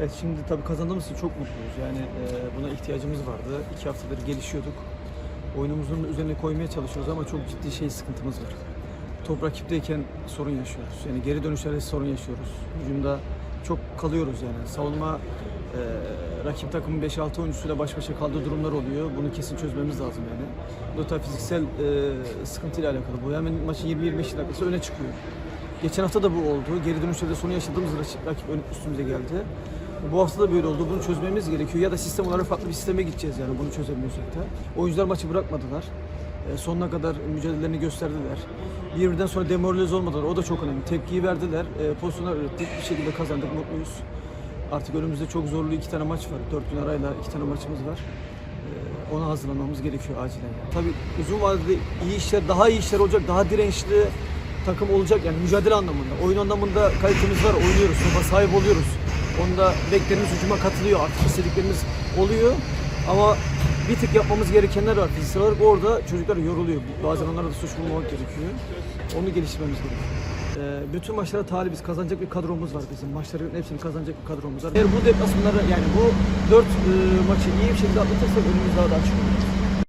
Evet şimdi tabii kazandığımız için çok mutluyuz. Yani e, buna ihtiyacımız vardı. İki haftadır gelişiyorduk. Oyunumuzun üzerine koymaya çalışıyoruz ama çok ciddi şey sıkıntımız var. Top rakipteyken sorun yaşıyoruz. Yani geri dönüşlerde sorun yaşıyoruz. Hücumda çok kalıyoruz yani. Savunma e, rakip takımın 5-6 oyuncusuyla baş başa kaldığı durumlar oluyor. Bunu kesin çözmemiz lazım yani. Bu da fiziksel e, sıkıntıyla alakalı. Bu hemen maçın 20-25 dakikası öne çıkıyor. Geçen hafta da bu oldu. Geri dönüşlerde sorun yaşadığımız rakip, üstümüze geldi. Bu hafta da böyle oldu. Bunu çözmemiz gerekiyor. Ya da sistem olarak farklı bir sisteme gideceğiz yani bunu çözemiyorsak da. Oyuncular maçı bırakmadılar. E, sonuna kadar mücadelelerini gösterdiler. Birbirinden sonra demoralize olmadılar. O da çok önemli. Tepkiyi verdiler. E, pozisyonlar ürettik. Bir şekilde kazandık. Mutluyuz. Artık önümüzde çok zorlu iki tane maç var. Dört gün arayla iki tane maçımız var. E, ona hazırlanmamız gerekiyor acilen. Yani. Tabii uzun vadede iyi işler, daha iyi işler olacak. Daha dirençli takım olacak yani mücadele anlamında. Oyun anlamında kalitemiz var. Oynuyoruz. Topa sahip oluyoruz. Onda beklerimiz hücuma katılıyor. Artık istediklerimiz oluyor. Ama bir tık yapmamız gerekenler var fiziksel olarak. Orada çocuklar yoruluyor. Bazen onlara da suç bulmamak gerekiyor. Onu geliştirmemiz gerekiyor. Ee, bütün maçlara talibiz. Kazanacak bir kadromuz var bizim. Maçların hepsini kazanacak bir kadromuz var. Eğer bu deplasmanları yani bu dört e, maçı iyi bir şekilde atlatırsak önümüz daha da açık olur.